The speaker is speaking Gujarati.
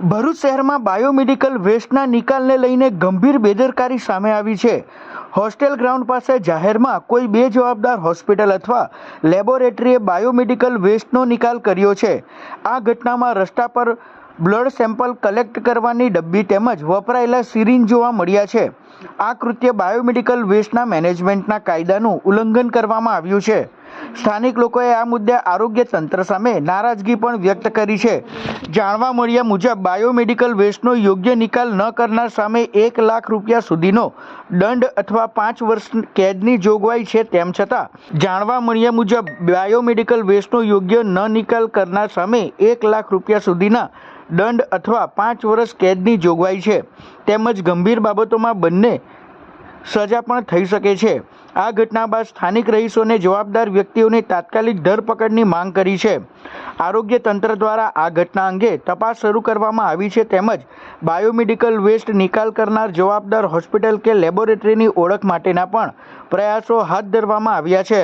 ભરૂચ શહેરમાં બાયોમેડિકલ વેસ્ટના નિકાલને લઈને ગંભીર બેદરકારી સામે આવી છે. હોસ્ટેલ ગ્રાઉન્ડ પાસે જાહેરમાં કોઈ બે જવાબદાર હોસ્પિટલ અથવા લેબોરેટરીએ બાયોમેડિકલ વેસ્ટનો નિકાલ કર્યો છે. આ ઘટનામાં રસ્તા પર બ્લડ સેમ્પલ કલેક્ટ કરવાની ડબ્બી તેમજ વપરાયેલા સિરિંજ જોવા મળ્યા છે. આ કૃત્ય બાયોમેડિકલ વેસ્ટના મેનેજમેન્ટના કાયદાનું ઉલ્લંઘન કરવામાં આવ્યું છે. સ્થાનિક લોકોએ આ મુદ્દે આરોગ્ય તંત્ર સામે નારાજગી પણ વ્યક્ત કરી છે. જાણવા મળ્યા મુજબ, બાયોમેડિકલ વેસ્ટનો યોગ્ય નિકાલ ન કરનાર સામે એક લાખ રૂપિયા સુધીનો દંડ અથવા પાંચ વર્ષ કેદની જોગવાઈ છે તેમ છતાં, જાણવા મળ્યા મુજબ, બાયોમેડિકલ વેસ્ટનો યોગ્ય ન નિકાલ કરનાર સામે એક લાખ રૂપિયા સુધીના દંડ અથવા પાંચ વર્ષ કેદની જોગવાઈ છે. તેમજ ગંભીર બાબતોમાં બંને સજા પણ થઈ શકે છે. આ ઘટના બાદ સ્થાનિક રહીશોને જવાબદાર વ્યક્તિઓની તાત્કાલિક ધરપકડની માંગ કરી છે. આરોગ્ય તંત્ર દ્વારા આ ઘટના અંગે તપાસ શરૂ કરવામાં આવી છે તેમજ બાયોમેડિકલ વેસ્ટ નિકાલ કરનાર જવાબદાર હોસ્પિટલ કે લેબોરેટરીની ઓળખ માટેના પણ પ્રયાસો હાથ ધરવામાં આવ્યા છે.